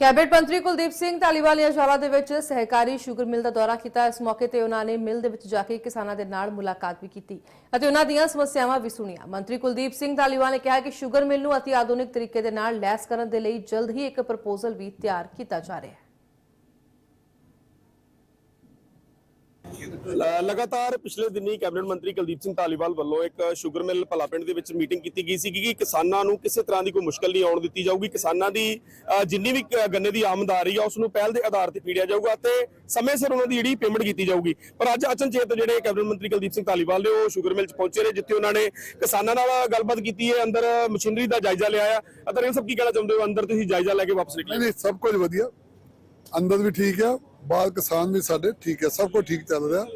Cabinet ਮੰਤਰੀ ਕੁਲਦੀਪ ਸਿੰਘ ਧਾਲੀਵਾਲ ਨੇ ਅਜਾਲਾ ਦੇ ਵਿੱਚ ਸਹਿਕਾਰੀ ਸ਼ੂਗਰ ਮਿਲ ਦਾ ਦੌਰਾ ਕੀਤਾ। ਇਸ ਮੌਕੇ ਤੇ ਉਹਨਾਂ ਨੇ ਮਿਲ ਦੇ ਵਿੱਚ ਜਾ ਕੇ ਕਿਸਾਨਾਂ ਦੇ ਨਾਲ ਮੁਲਾਕਾਤ ਵੀ ਕੀਤੀ ਅਤੇ ਉਹਨਾਂ ਦੀਆਂ ਸਮੱਸਿਆਵਾਂ ਵੀ ਸੁਣੀਆਂ। ਮੰਤਰੀ ਕੁਲਦੀਪ ਸਿੰਘ ਧਾਲੀਵਾਲ ਨੇ ਕਿਹਾ ਕਿ ਸ਼ੂਗਰ ਮਿਲ ਨੂੰ ਅਤੀ ਆਧੁਨਿਕ ਤਰੀਕੇ ਦੇ ਨਾਲ ਲੈਸ ਕਰਨ ਦੇ ਲਈ ਜਲਦ ਹੀ ਇੱਕ ਪ੍ਰਪੋਜ਼ਲ ਵੀ ਤਿਆਰ ਕੀਤਾ ਜਾ ਰਿਹਾ ਹੈ। ਲਗਾਤਾਰ ਪਿਛਲੇ ਦਿਨੀ ਕੈਬਨਿਟ ਮੰਤਰੀ ਕੁਲਦੀਪ ਸਿੰਘ ਧਾਲੀਵਾਲ ਵੱਲੋਂ ਇੱਕ ਸ਼ੂਗਰ ਮਿਲ ਭਲਾਪਿੰਡ ਦੇ ਵਿੱਚ ਮੀਟਿੰਗ ਕੀਤੀ ਗਈ ਸੀ ਕਿ ਕਿਸਾਨਾਂ ਨੂੰ ਕਿਸੇ ਤਰ੍ਹਾਂ ਦੀ ਕੋਈ ਮੁਸ਼ਕਲ ਨਹੀਂ ਆਉਣ ਦਿੱਤੀ ਜਾਊਗੀ। ਕਿਸਾਨਾਂ ਦੀ ਜਿੰਨੀ ਵੀ ਗੰਨੇ ਦੀ ਆਮਦ ਆ ਰਹੀ ਆ, ਉਸ ਨੂੰ ਪਹਿਲ ਦੇ ਆਧਾਰ ਤੇ ਫੀੜਿਆ ਜਾਊਗਾ ਤੇ ਸਮੇਂ ਸਿਰ ਉਹਨਾਂ ਦੀ ਜਿਹੜੀ ਪੇਮੈਂਟ ਕੀਤੀ ਜਾਊਗੀ। ਪਰ ਅੱਜ ਅਚਨਚੇਤ ਜਿਹੜੇ ਕੈਬਨਿਟ ਮੰਤਰੀ ਕੁਲਦੀਪ ਸਿੰਘ ਧਾਲੀਵਾਲ ਨੇ ਉਹ ਸ਼ੂਗਰ ਮਿਲ 'ਚ ਪਹੁੰਚੇ ਨੇ, ਜਿੱਥੇ ਉਹਨਾਂ ਨੇ ਕਿਸਾਨਾਂ ਨਾਲ ਗੱਲਬਾਤ ਕੀਤੀ ਹੈ, ਅੰਦਰ ਮਸ਼ੀਨਰੀ ਦਾ ਜਾਇਜ਼ਾ ਲਿਆ ਆ। ਅਦਰ ਇਹ ਸਭ ਕੀ ਕਹਿਣਾ ਚਾਹੁੰਦੇ ਹੋ? ਅੰਦਰ ਤੁਸੀਂ ਜਾਇਜ਼ਾ ਲੈ ਕੇ ਵਾਪਸ ਨਿਕਲੇ। ਨਹੀਂ, ਸਭ ਕੁਝ ਵਧੀਆ। ਅੰਦਰ ਵੀ ਠੀਕ ਆ। ਬਾਹਰ ਕਿਸਾਨ ਵੀ ਸਾਡੇ ਠੀਕ ਹੈ, ਸਭ ਕੁਝ ਠੀਕ ਚੱਲ ਰਿਹਾ।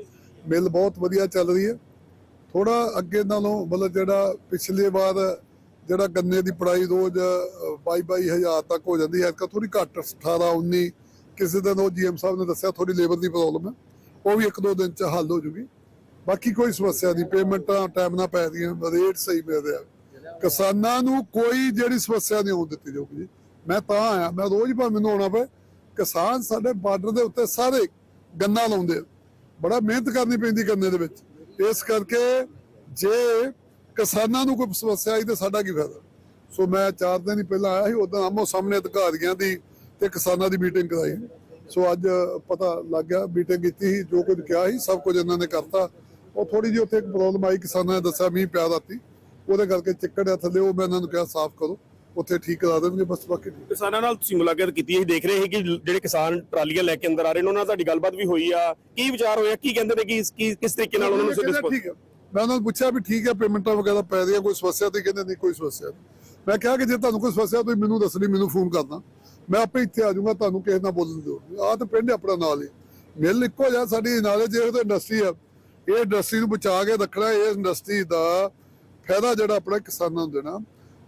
ਮਿਲ ਬਹੁਤ ਵਧੀਆ ਚੱਲ ਰਹੀ ਹੈ। ਥੋੜਾ ਅੱਗੇ ਨਾਲੋਂ ਮਤਲਬ ਜਿਹੜਾ ਪਿਛਲੇ ਵਾਰ ਜਿਹੜਾ ਗੰਨੇ ਦੀ ਪੜਾਈ ਰੋਜ਼ 22 ਹਜ਼ਾਰ ਤੱਕ ਹੋ ਜਾਂਦੀ ਹੈ ਤਾਂ ਥੋੜੀ ਘੱਟ 18 19 ਕਿਸੇ ਦਿਨ ਉਹ ਜੀਐਮ ਸਾਹਿਬ ਨੇ ਦੱਸਿਆ ਥੋੜੀ ਲੇਬਰ ਦੀ ਪ੍ਰੋਬਲਮ ਹੈ, ਉਹ ਵੀ ਇੱਕ ਦੋ ਦਿਨ ਚ ਹੱਲ ਹੋ ਜੂਗੀ। ਬਾਕੀ ਕੋਈ ਸਮੱਸਿਆ ਨਹੀਂ, ਪੇਮੈਂਟਾਂ ਟਾਈਮ ਨਾਲ ਪੈ ਰਹੀਆਂ, ਰੇਟ ਸਹੀ ਮਿਲ ਰਿਹਾ। ਕਿਸਾਨਾਂ ਨੂੰ ਕੋਈ ਜਿਹੜੀ ਸਮੱਸਿਆ ਨਹੀਂ ਆਉਣ ਦਿੱਤੀ ਜਾਊਗੀ ਜੀ। ਮੈਂ ਤਾਂ ਆਇਆ, ਮੈਂ ਰੋਜ਼ ਭਾਵੇਂ ਮੈਨੂੰ ਆਉਣਾ ਪਏ ਕਿਸਾਨ ਸਾਡੇ ਬਾਰਡਰ ਦੇ ਉੱਤੇ ਸਾਰੇ ਗੰਨਾ ਲਾਉਂਦੇ ਆ। ਬੜਾ ਮਿਹਨਤ ਕਰਨੀ ਪੈਂਦੀ ਗੰਨੇ ਦੇ ਵਿੱਚ। ਇਸ ਕਰਕੇ ਜੇ ਕਿਸਾਨਾਂ ਨੂੰ ਕੋਈ ਸਮੱਸਿਆ ਆਈ ਤੇ ਸਾਡਾ ਕੀ ਫਾਇਦਾ? ਸੋ ਮੈਂ ਚਾਰ ਦਿਨ ਹੀ ਪਹਿਲਾਂ ਆਇਆ ਸੀ, ਉਦੋਂ ਆਮੋ ਸਾਹਮਣੇ ਅਧਿਕਾਰੀਆਂ ਦੀ ਤੇ ਕਿਸਾਨਾਂ ਦੀ ਮੀਟਿੰਗ ਕਰਾਈ। ਸੋ ਅੱਜ ਪਤਾ ਲੱਗ ਗਿਆ, ਮੀਟਿੰਗ ਕੀਤੀ ਸੀ, ਜੋ ਕੁਝ ਕਿਹਾ ਸੀ, ਸਭ ਕੁਝ ਇਹਨਾਂ ਨੇ ਕਰਤਾ। ਉਹ ਥੋੜੀ ਜਿਹੀ ਉੱਥੇ ਇੱਕ ਪ੍ਰੋਬਲਮ ਆਈ, ਕਿਸਾਨਾਂ ਨੇ ਦੱਸਿਆ ਮੀਂਹ ਪਿਆ ਰਾਤੀ। ਉਹਦੇ ਕਰਕੇ ਚਿੱਕੜ ਆ ਥੱਲੇ, ਉਹ ਮੈਂ ਇਹਨਾਂ ਨੂੰ ਕਿਹਾ ਸਾਫ਼ ਕਰੋ। ਉੱਥੇ ਠੀਕ ਕਰਾ ਦੇਣਗੇ ਬਸ ਬਾਕੀ। ਕਿਸਾਨਾਂ ਨਾਲ ਤੁਸੀਂ ਮੁਲਾਕਾਤ ਕੀਤੀ ਹੈ ਅਸੀਂ ਦੇਖ ਰਹੇ ਹਾਂ ਕਿ ਜਿਹੜੇ ਕਿਸਾਨ ਟਰਾਲੀਆਂ ਲੈ ਕੇ ਅੰਦਰ ਆ ਰਹੇ ਨੇ ਉਹਨਾਂ ਨਾਲ ਤੁਹਾਡੀ ਗੱਲਬਾਤ ਵੀ ਹੋਈ ਆ। ਕੀ ਵਿਚਾਰ ਹੋਇਆ? ਕੀ ਕਹਿੰਦੇ ਨੇ? ਕਿ ਕਿਸ ਤਰੀਕੇ ਨਾਲ ਉਹਨਾਂ ਨੂੰ ਠੀਕ ਹੈ। ਮੈਂ ਉਹਨਾਂ ਨੂੰ ਪੁੱਛਿਆ ਵੀ ਠੀਕ ਹੈ ਪੇਮੈਂਟਾਂ ਵਗੈਰਾ ਪੈ ਰਹੀਆਂ ਕੋਈ ਸਮੱਸਿਆ ਤੇ ਕਹਿੰਦੇ ਨਹੀਂ ਕੋਈ ਸਮੱਸਿਆ ਨਹੀਂ। ਮੈਂ ਕਿਹਾ ਕਿ ਜੇ ਤੁਹਾਨੂੰ ਕੋਈ ਸਮੱਸਿਆ ਤੁਸੀਂ ਮੈਨੂੰ ਦੱਸਣੀ ਮੈਨੂੰ ਫੋਨ ਕਰਨਾ। ਮੈਂ ਆਪੇ ਇੱਥੇ ਆ ਜਾਊਂਗਾ ਤੁਹਾਨੂੰ ਕਿਸੇ ਨਾਲ ਬੋਲਣ ਦਿਓ ਆਹ ਤਾਂ ਪਿੰਡ ਆਪਣਾ ਨਾਲ ਹੀ। ਮਿਲ ਇੱਕੋ ਜਿਹਾ ਸਾਡੀ ਨਾਲੇ ਜੇ ਉਹ ਇੰਡਸਟਰੀ ਆ ਇਹ ਇੰਡਸਟਰੀ ਨੂੰ ਬਚਾ ਕੇ ਰੱਖਣਾ ਇਹ ਇੰਡਸਟਰੀ ਦਾ ਫਾਇਦਾ ਜਿਹੜਾ ਆਪਣਾ ਕਿਸਾਨਾਂ ਨੂੰ ਦੇਣਾ।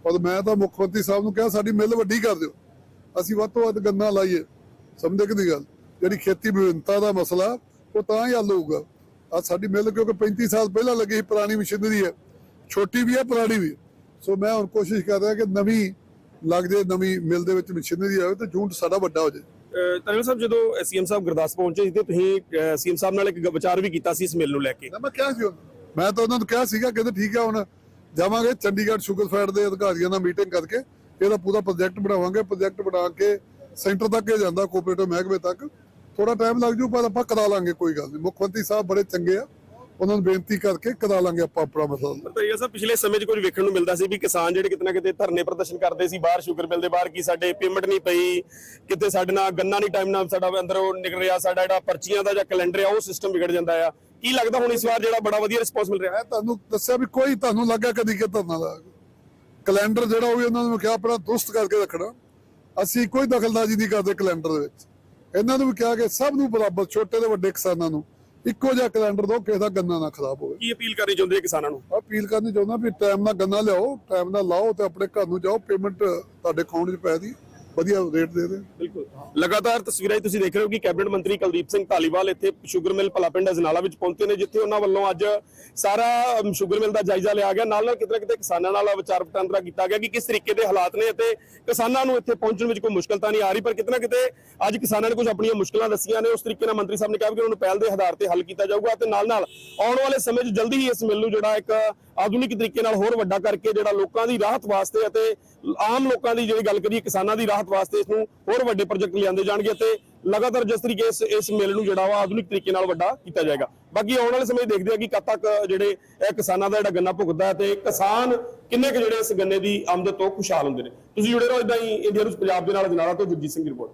ਔਰ ਮੈਂ ਤਾਂ ਮੁੱਖ ਮੰਤਰੀ ਸਾਹਿਬ ਨੂੰ ਕਿਹਾ ਸਾਡੀ ਮਿਲ ਵੱਡੀ ਕਰ ਦਿਓ। ਅਸੀਂ ਵੱਧ ਤੋਂ ਵੱਧ ਗੰਨਾ ਲਾਈਏ। ਸਮਝਦੇ ਕਿ ਨਹੀਂ ਗੱਲ? ਜਿਹੜੀ ਖੇਤੀ ਵਿਭਿੰਨਤਾ ਦਾ ਮਸਲਾ ਉਹ ਤਾਂ ਹੀ ਹੱਲ ਹੋਊਗਾ। ਆ ਸਾਡੀ ਮਿਲ ਕਿਉਂਕਿ 35 ਸਾਲ ਪਹਿਲਾਂ ਲੱਗੀ ਸੀ ਪੁਰਾਣੀ ਮਸ਼ੀਨਰੀ ਹੈ। ਛੋਟੀ ਵੀ ਹੈ ਪੁਰਾਣੀ ਵੀ ਹੈ। ਸੋ ਮੈਂ ਹੁਣ ਕੋਸ਼ਿਸ਼ ਕਰ ਰਿਹਾ ਕਿ ਨਵੀਂ ਲੱਗ ਜੇ ਨਵੀਂ ਮਿਲ ਦੇ ਵਿੱਚ ਮਸ਼ੀਨਰੀ ਆਵੇ ਤੇ ਜੂਨਟ ਸਾਡਾ ਵੱਡਾ ਹੋ ਜਾਏ। ਤਨਵੀਰ ਸਾਹਿਬ ਜਦੋਂ ਸੀਐਮ ਸਾਹਿਬ ਗੁਰਦਾਸਪੁਰ ਪਹੁੰਚੇ ਸੀ ਤੇ ਤੁਸੀਂ ਸੀਐਮ ਸਾਹਿਬ ਨਾਲ ਇੱਕ ਵਿਚਾਰ ਵੀ ਕੀਤਾ ਸੀ ਇਸ ਮਿਲ ਨੂੰ ਲੈ ਕੇ? ਮੈਂ ਕਿਹਾ ਸੀ ਮੈਂ ਤਾਂ ਉਹਨਾਂ ਨੂੰ ਕਿਹਾ ਸੀਗਾ ਕਹਿੰਦੇ ਠੀਕ ਆ ਹੁਣ। ਜਾਵਾਂਗੇ ਚੰਡੀਗੜ੍ਹ ਸ਼ੂਗਰ ਫੈਡ ਦੇ ਅਧਿਕਾਰੀਆਂ ਨਾਲ ਮੀਟਿੰਗ ਕਰਕੇ ਇਹਦਾ ਪੂਰਾ ਪ੍ਰੋਜੈਕਟ ਬਣਾਵਾਂਗੇ। ਪ੍ਰੋਜੈਕਟ ਬਣਾ ਕੇ ਸੈਂਟਰ ਤੱਕ ਇਹ ਜਾਂਦਾ ਕੋਆਪਰੇਟਿਵ ਮਹਿਕਮੇ ਤੱਕ। ਥੋੜਾ ਟਾਈਮ ਲੱਗ ਜੂ, ਪਰ ਆਪਾਂ ਕਰਾ ਲਾਂਗੇ, ਕੋਈ ਗੱਲ ਨਹੀਂ। ਮੁੱਖ ਮੰਤਰੀ ਸਾਹਿਬ ਬੜੇ ਚੰਗੇ ਆ। ਉਹਨਾਂ ਨੂੰ ਬੇਨਤੀ ਕਰਕੇ ਕਰਾ ਲਾਂਗੇ ਆਪਾਂ ਆਪਣਾ ਮਸਲਾ। ਤਾਂ ਇਹ ਸਭ ਪਿਛਲੇ ਸਮੇਂ 'ਚ ਕੁਝ ਵੇਖਣ ਨੂੰ ਮਿਲਦਾ ਸੀ ਵੀ ਕਿਸਾਨ ਜਿਹੜੇ ਕਿਤੇ ਨਾ ਕਿਤੇ ਧਰਨੇ ਪ੍ਰਦਰਸ਼ਨ ਕਰਦੇ ਸੀ ਬਾਹਰ ਸ਼ੂਗਰ ਮਿਲ ਦੇ ਬਾਹਰ ਕੀ ਸਾਡੇ ਪੇਮੈਂਟ ਨਹੀਂ ਪਈ ਕਿਤੇ ਸਾਡੇ ਨਾਲ ਗੰਨਾ ਨਹੀਂ ਟਾਈਮ ਨਾਲ ਸਾਡਾ ਅੰਦਰੋਂ ਨਿਕਲ ਰਿਹਾ ਸਾਡਾ ਜਿਹੜਾ ਪਰਚੀਆਂ ਦਾ ਜਾਂ ਕੈਲੰਡਰ ਆ ਉਹ ਸਿਸਟਮ ਵਿਗੜ ਜਾਂਦਾ ਆ। ਕੀ ਲੱਗਦਾ ਹੁਣ ਇਸ ਵਾਰ ਜਿਹੜਾ ਬੜਾ ਵਧੀਆ ਰਿਸਪੌਂਸ ਮਿਲ ਰਿਹਾ? ਮੈਂ ਤੁਹਾਨੂੰ ਦੱਸਿਆ ਵੀ ਕੋਈ ਤੁਹਾਨੂੰ ਲੱਗਾ ਕਦੀ ਕਿ ਧਰਨਾ ਦਾ ਕੈਲੰਡਰ ਜਿਹੜਾ ਉਹ ਵੀ ਉਹਨਾਂ ਨੂੰ ਕਿਹਾ ਆਪਣਾ ਦੁਰਸਤ ਕਰਕੇ ਰੱਖਣਾ। ਅਸੀਂ ਕੋਈ ਦਖਲਅੰਦਾਜ਼ੀ ਨਹੀਂ ਕਰਦੇ ਕੈਲੰਡਰ ਦੇ ਵਿੱਚ। ਇਹਨਾਂ ਨੂੰ ਵੀ ਕਿਹਾ ਕਿ ਸਭ ਨੂੰ ਬਰਾਬਰ ਛੋਟੇ ਤੇ ਵੱਡੇ ਕਿਸਾਨਾਂ ਨੂੰ ਇੱਕੋ ਜਿਹਾ ਕੈਲੰਡਰ ਦਿਓ ਕਿਸੇ ਦਾ ਗੰਨਾ ਨਾ ਖਰਾਬ ਹੋਵੇ। ਕੀ ਅਪੀਲ ਕਰਨੀ ਚਾਹੁੰਦੇ ਆ ਕਿਸਾਨਾਂ ਨੂੰ? ਅਪੀਲ ਕਰਨੀ ਚਾਹੁੰਦਾ ਵੀ ਟਾਈਮ ਨਾਲ ਗੰਨਾ ਲਿਆਓ ਟਾਈਮ ਨਾਲ ਲਾਓ ਤੇ ਆਪਣੇ ਘਰ ਨੂੰ ਜਾਓ ਪੇਮੈਂਟ ਤੁਹਾਡੇ ਅਕਾਊਂਟ 'ਚ ਪੈ ਦੀ। ਵਧੀਆ ਰੇਟ ਦੇ ਦੇ ਬਿਲਕੁਲ। ਲਗਾਤਾਰ ਤਸਵੀਰਾਂ ਤੁਸੀਂ ਦੇਖ ਰਹੇ ਹੋ ਕਿ ਕੈਬਨਿਟ ਮੰਤਰੀ ਕੁਲਦੀਪ ਸਿੰਘ ਧਾਲੀਵਾਲ ਇੱਥੇ ਸ਼ੂਗਰ ਮਿਲ ਭਲਾਪਿੰਡ ਅਜਨਾਲਾ ਵਿੱਚ ਪਹੁੰਚੇ ਨੇ, ਜਿੱਥੇ ਉਹਨਾਂ ਵੱਲੋਂ ਅੱਜ ਸਾਰਾ ਸ਼ੂਗਰ ਮਿਲ ਦਾ ਜਾਇਜ਼ਾ ਲਿਆ ਗਿਆ। ਨਾਲ ਨਾਲ ਕਿਤੇ ਕਿਤੇ ਕਿਸਾਨਾਂ ਨਾਲ ਵਿਚਾਰ ਵਟਾਂਦਰਾ ਕੀਤਾ ਗਿਆ ਕਿ ਕਿਸ ਤਰੀਕੇ ਦੇ ਹਾਲਾਤ ਨੇ ਅਤੇ ਕਿਸਾਨਾਂ ਨੂੰ ਇੱਥੇ ਪਹੁੰਚਣ ਵਿੱਚ ਕੋਈ ਮੁਸ਼ਕਲ ਤਾਂ ਨਹੀਂ ਆ ਰਹੀ, ਪਰ ਕਿਤੇ ਨਾ ਕਿਤੇ ਅੱਜ ਕਿਸਾਨਾਂ ਨੇ ਕੁਝ ਆਪਣੀਆਂ ਮੁਸ਼ਕਲਾਂ ਦੱਸੀਆਂ ਨੇ। ਉਸ ਤਰੀਕੇ ਨਾਲ ਮੰਤਰੀ ਸਾਹਿਬ ਨੇ ਕਿਹਾ ਕਿ ਉਹਨਾਂ ਨੂੰ ਪਹਿਲ ਦੇ ਆਧਾਰ ਤੇ ਹੱਲ ਕੀਤਾ ਜਾਊਗਾ ਤੇ ਨਾਲ ਨਾਲ ਆਉਣ ਵਾਲੇ ਸਮੇਂ 'ਚ ਜਲਦੀ ਹੀ ਇਸ ਮਿਲ ਨੂੰ ਜਿਹੜਾ ਇੱਕ ਆਧੁਨਿਕ ਤਰੀਕੇ ਨਾਲ ਹੋਰ ਵੱਡਾ ਕਰਕੇ ਜਿਹੜਾ ਲੋਕਾਂ ਦੀ ਰਾਹਤ ਵਾਸਤੇ ਅਤੇ ਆਮ ਲੋਕਾਂ ਦੀ ਜਿਹੜੀ ਗੱਲ ਕਰੀਏ ਕਿਸਾਨਾਂ ਦੀ ਰਾਹਤ ਵਾਸਤੇ ਇਸ ਨੂੰ ਹੋਰ ਵੱਡੇ ਪ੍ਰੋਜੈਕਟ ਲਿਆਂਦੇ ਜਾਣਗੇ ਤੇ ਲਗਾਤਾਰ ਜਿਸ ਤਰੀਕੇ ਇਸ ਇਸ ਮਿਲ ਨੂੰ ਜਿਹੜਾ ਵਾ ਆਧੁਨਿਕ ਤਰੀਕੇ ਨਾਲ ਵੱਡਾ ਕੀਤਾ ਜਾਏਗਾ। ਬਾਕੀ ਆਉਣ ਵਾਲੇ ਸਮੇਂ ਦੇਖਦੇ ਆ ਕਿ ਕਦ ਤੱਕ ਜਿਹੜੇ ਇਹ ਕਿਸਾਨਾਂ ਦਾ ਜਿਹੜਾ ਗੰਨਾ ਭੁਗਤਦਾ ਹੈ ਤੇ ਕਿਸਾਨ ਕਿੰਨੇ ਕੁ ਜਿਹੜੇ ਇਸ ਗੰਨੇ ਦੀ ਆਮਦਨ ਤੋਂ ਖੁਸ਼ਹਾਲ ਹੁੰਦੇ ਨੇ। ਤੁਸੀਂ ਜੁੜੇ ਰਹੋ ਇਦਾਂ ਹੀ ਇੰਡੀਆ ਨੂੰ ਪੰਜਾਬ ਦੇ ਨਾਲ ਜਨਾਲਾ ਤੋਂ ਜਗਜੀਤ ਸਿੰਘ ਦੀ ਰਿਪੋਰਟ।